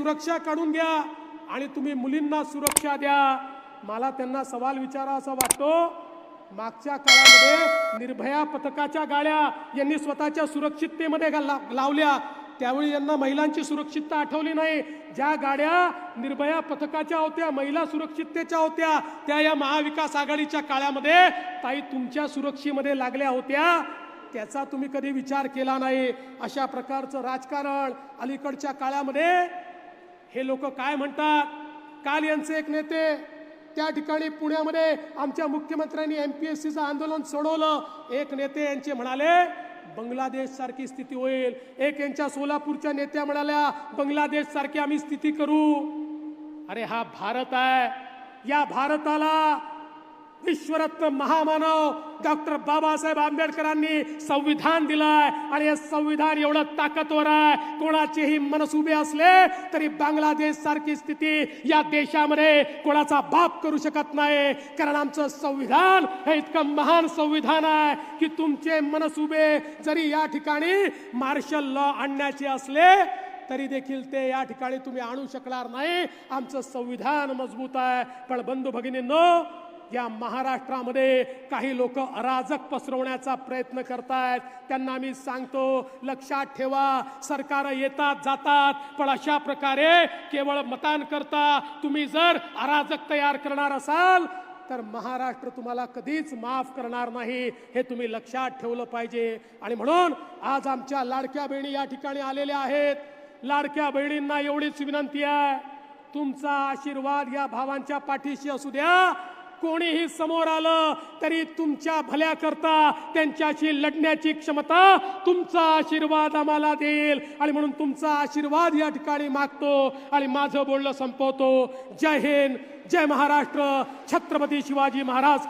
सुरक्षा काढून घ्या आणि तुम्ही मुलींना सुरक्षा द्या. मला त्यांना सवाल विचारा असं वाटतो. मागच्या काळामध्ये निर्भया पथकाच्या गाड्या यांनी स्वतःच्या सुरक्षिततेमध्ये लावल्या. त्यावेळी यांना महिलांची सुरक्षितता आठवली नाही. ज्या गाड्या निर्भया पथकाच्या होत्या महिला सुरक्षिततेच्या होत्या त्या या महाविकास आघाडीच्या काळामध्ये ताई तुमच्या सुरक्षेमध्ये लागल्या होत्या. त्याचा तुम्ही कधी विचार केला नाही. अशा प्रकारचं राजकारण अलीकडच्या काळामध्ये हे लोक काय म्हणतात? काल यांचे एक नेते त्या ठिकाणी पुण्यामध्ये आमच्या मुख्यमंत्र्यांनी एम पी एस सीचं आंदोलन सोडवलं. एक नेते यांचे म्हणाले बांगलादेश सारखी स्थिती होईल. एक यांच्या सोलापूरच्या नेत्या म्हणाल्या बांगलादेश सारखी आम्ही स्थिती करू. अरे हा भारत आहे. या भारताला विश्वरत्न महामानव डॉक्टर बाबासाहेब आंबेडकरांनी संविधान दिलाय आणि हे संविधान एवढं ताकदवर आहे. कोणाचेही मनसुबे असले तरी बांगलादेश सारखी स्थिती या देशामध्ये कोणाचा बाप करू शकत नाही. कारण आमचं संविधान हे इतकं महान संविधान आहे की तुमचे मनसुबे जरी या ठिकाणी मार्शल लॉ आणण्याचे असले तरी देखील ते या ठिकाणी तुम्ही आणू शकणार नाही. आमचं संविधान मजबूत आहे. पण बंधू भगिनींनो या महाराष्ट्रामध्ये काही लोक अराजक पसरवण्याचा प्रयत्न करतायत. त्यांना मी सांगतो लक्षात ठेवा सरकार येतात जातात पण अशा प्रकारे केवळ मतांकरता तुम्ही जर अराजक तयार करणार असाल तर महाराष्ट्र तुम्हाला कधीच माफ करणार नाही हे तुम्ही लक्षात ठेवलं पाहिजे. आणि म्हणून आज आमच्या लाडक्या बहिणी या ठिकाणी आलेल्या आहेत. लाडक्या बहिणींना एवढीच विनंती आहे तुमचा आशीर्वाद या भावांच्या पाठीशी असू द्या. कोणीही समोर आलं तरी तुमच्या भल्याकरता त्यांच्याशी लढण्याची क्षमता तुमचा आशीर्वाद आम्हाला देईल. आणि म्हणून तुमचा आशीर्वाद या ठिकाणी मागतो आणि माझं बोलणं संपवतो. जय हिंद जय महाराष्ट्र. छत्रपती शिवाजी महाराज